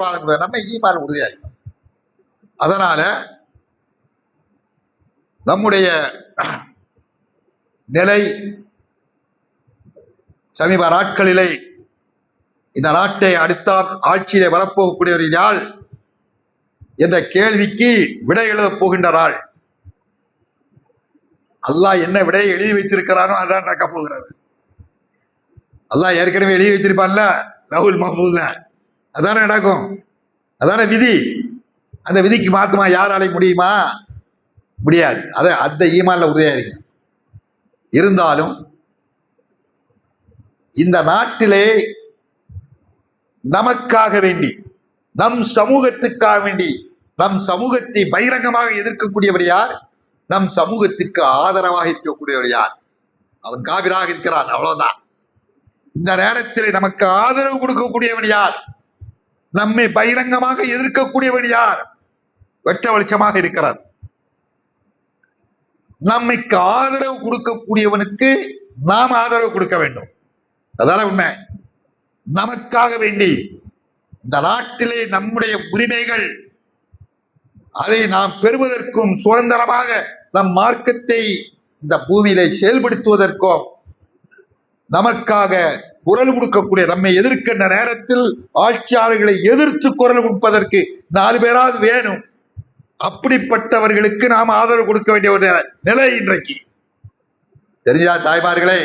நம்ம ஈமான் உறுதியாயிருக்கும் அதனால நம்முடைய நிலை சமீப நாட்களிலே இந்த நாட்டை அடுத்த ஆட்சியிலே வரப்போகக்கூடிய யாழ் என்ற கேள்விக்கு விடை எழுதப் போகின்ற நாள். அல்லாஹ் என்ன விடையை எழுதி வைத்திருக்கிறானோ அதான் நடக்க போகிறது. அல்லாஹ் ஏற்கனவே எழுதி வைத்திருப்பான்ல லவுல் மஹபூல்ல அதானே நடக்கும்? அதானே விதி? அந்த விதிக்கு மாத்துமா? யாராலே முடியுமா? முடியாது. அத அந்த ஈமான்ல உறுதியா இருக்கு இருந்தாலும் இந்த நாட்டிலே நமக்காக வேண்டி நம் சமூகத்துக்காக வேண்டி நம் சமூகத்தை பகிரங்கமாக எதிர்க்கக்கூடியவர் யார்? நம் சமூகத்துக்கு ஆதரவாக இருக்கக்கூடியவர் யார்? அவன் காவிராக இருக்கிறான். அவ்வளவுதான். இந்த நேரத்தில் நமக்கு ஆதரவு கொடுக்கக்கூடியவன் யார்? நம்மை பகிரங்கமாக எதிர்க்கக்கூடியவன் யார்? வெட்ட வெளிச்சமாக இருக்கிறார். நம்மைக்கு ஆதரவு கொடுக்கக்கூடியவனுக்கு நாம் ஆதரவு கொடுக்க வேண்டும். அதான உண்மை. நமக்காக வேண்டி இந்த நாட்டிலே நம்முடைய உரிமைகள் அதை நாம் பெறுவதற்கும் சுதந்திரமாக நம் மார்க்கத்தை இந்த பூமியிலே செயல்படுத்துவதற்கும் நமக்காக குரல் கொடுக்கக்கூடிய நம்மை எதிர்க்கின்ற நேரத்தில் ஆட்சியாளர்களை எதிர்த்து குரல் கொடுப்பதற்கு நாலு பேராவது வேணும். அப்படிப்பட்டவர்களுக்கு நாம் ஆதரவு கொடுக்க வேண்டிய ஒரு நிலை இன்றைக்கு. தெரிஞ்சா தாய்மார்களே?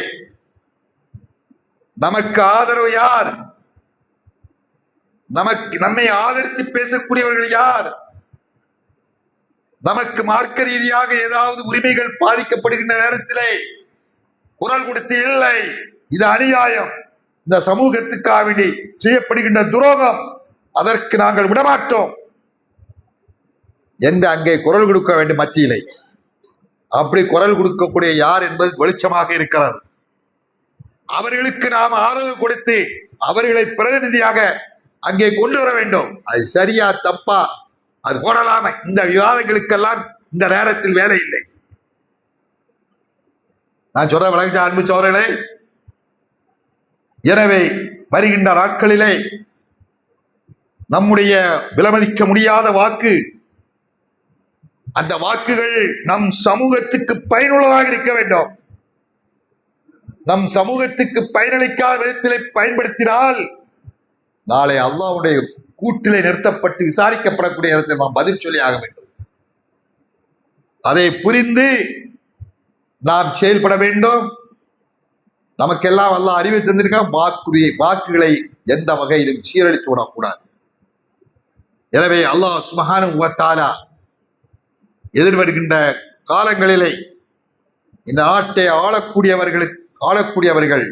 நமக்கு ஆதரவு யார்? நமக்கு நம்மை ஆதரித்து பேசக்கூடியவர்கள் யார்? நமக்கு மார்க்க ரீதியாக ஏதாவது உரிமைகள் பாதிக்கப்படுகின்ற நேரத்திலே குரல் கொடுத்து இல்லை. இது அநியாயம். இந்த சமூகத்துக்காக வேண்டி செய்யப்படுகின்ற துரோகம் அதற்கு நாங்கள் விடமாட்டோம். என்று அங்கே குரல் கொடுக்க வேண்டும் மத்தியிலே. அப்படி குரல் கொடுக்கக்கூடிய யார் என்பது வெளிச்சமாக இருக்கிறது. அவர்களுக்கு நாம் ஆதரவு கொடுத்து அவர்களை பிரதிநிதியாக அங்கே கொண்டு வர வேண்டும். அது சரியா தப்பா? அது போடலாம. இந்த விவாதங்களுக்கெல்லாம் இந்த நேரத்தில் வேலை இல்லை. நான் சொல்ற விளக்க அன்பு சோழர்களே எனவே வருகின்ற நாட்களிலே நம்முடைய விலமதிக்க முடியாத வாக்கு அந்த வாக்குகள் நம் சமூகத்துக்கு பயனுள்ளதாக இருக்க வேண்டும். நம் சமூகத்துக்கு பயனளிக்காத விதத்திலே பயன்படுத்தினால் நாளை அல்லாவுடைய கூட்டிலே நிறுத்தப்பட்டு விசாரிக்கப்படக்கூடிய இடத்தில் நாம் பதில் சொல்லி ஆக வேண்டும். அதை புரிந்து நாம் செயல்பட வேண்டும். நமக்கெல்லாம் எல்லாம் அறிவை தந்திருக்க வாக்குரிய வாக்குகளை எந்த வகையிலும் சீரழித்து விடக்கூடாது. எனவே அல்லாஹ் சுமகானு உவத்தாலா எதிர்வருகின்ற காலங்களிலே இந்த நாட்டை ஆளக்கூடியவர்களுக்கு ஆளக்கூடியவர்கள்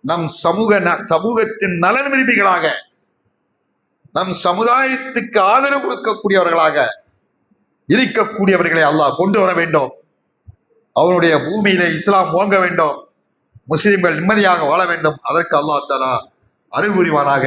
நம் சமூக ந- சமூகத்தின் நலன் விரும்பிகளாக நம் சமுதாயத்துக்கு ஆதரவு கொடுக்கக்கூடியவர்களாக இருக்கக்கூடியவர்களை அல்லாஹ் கொண்டு வர வேண்டும். அவனுடைய பூமியிலே இஸ்லாம் ஓங்க வேண்டும். முஸ்லிம்கள் நிம்மதியாக வாழ வேண்டும். அதற்கு அல்லாஹ் தாலா அருள் புரிவானாக